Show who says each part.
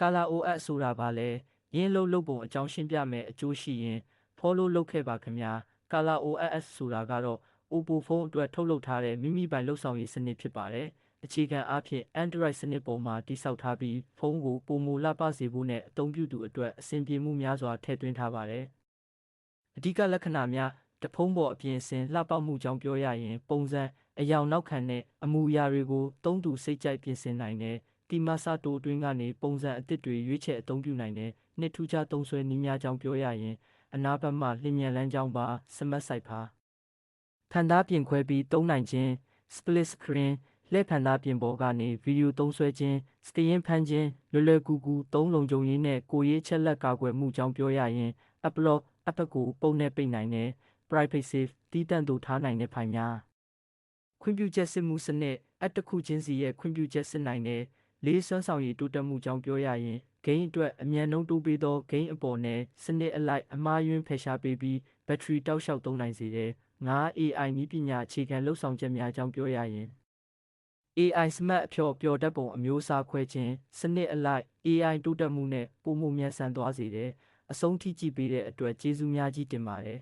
Speaker 1: ကာလာ OS ဆိုတာပါလဲရင်းလုံးလုံးပုံအကြောင်းရှင်းပြမယ်အကျိုးရှိရင် follow လုပ်ခဲ့ပါခင်ဗျာကာလာ OS ဆိုတာကတော့ Oppo ဖုန်းအတွက်ထုတ်လုပ်ထားတဲ့မိမိပိုင်လှုပ်ဆောင်ရေးစနစ်ဖြစ်ပါတယ်အခြေခံအားဖြင့် Android စနစ်ပေါ်မှာတည်ဆောက်ထားပြီးဖုန်းကိုပုံမူလှပစေဖို့နဲ့အသုံးပြုသူအတွက်အဆင်ပြေမှုများစွာထည့်သွင်းထားပါတယ်အဓိကလက္ခဏာများတဖုံးပေါ်အပြင်အစင်လှပမှုကြောင့်ပြောရရင် ပုံစံအယောင်နောက်ခံနဲ့အမူအရာတွေကိုသုံးသူစိတ်ကြိုက်ပြင်ဆင်နိုင်တယ် တီမဆာတိုအတွင်းကနေပုံစံအသစ်တွေရွေးချယ်အသုံးပြုနိုင်တယ်နှစ်ထူးခြားသုံးဆွဲနည်းများကြောင့်ပြောရရင်အနာဘက်မှလျင်မြန်လန်းကြောင်းပါစမတ်ဆိုင်ပါဖန်သားပြင်ခွဲပြီးသုံးနိုင်ခြင်း split screen လှည့်ဖန်သားပြင်ပေါ်ကနေဗီဒီယိုသုံးဆွဲခြင်းစတရင်ဖန်ခြင်းလွယ်လွယ်ကူကူသုံးလုံးကြုံရင်းနဲ့ကိုရေးချက်လက်ကာကွယ်မှုကြောင့်ပြောရရင် upload app ကိုပုံနဲ့ပိတ်နိုင်တယ် private safe တီးတန့်သို့ထားနိုင်တဲ့ဖိုင်များခွင့်ပြုချက်စစ်မှုစနစ် app တစ်ခုချင်းစီရဲ့ခွင့်ပြုချက်စစ်နိုင်တယ် လေးစွမ်းဆောင်ရည်တိုးတက်မှုကြောင့်ပြောရရင်ဂိမ်းအတွက်အမြန်နှုန်းတိုးပေးသောဂိမ်းအပေါ်နဲ့စနစ်အလိုက်အမှားယွင်းဖယ်ရှားပေးပြီးဘက်ထရီတောက်လျှောက်သုံးနိုင်စေတယ်ငါ AI နည်းပညာအခြေခံလှုပ်ဆောင်ချက်များအကြောင်းပြောရရင် AI Smart အဖျော်ပျော်တတ်ပုံအမျိုးအစားခွဲခြင်းစနစ်အလိုက် AI တိုးတက်မှုနဲ့ပုံမှုမြန်ဆန်သွားစေတယ်အဆုံးထိကြည့်ပေးတဲ့အတွက်ကျေးဇူးများကြီးတင်ပါတယ်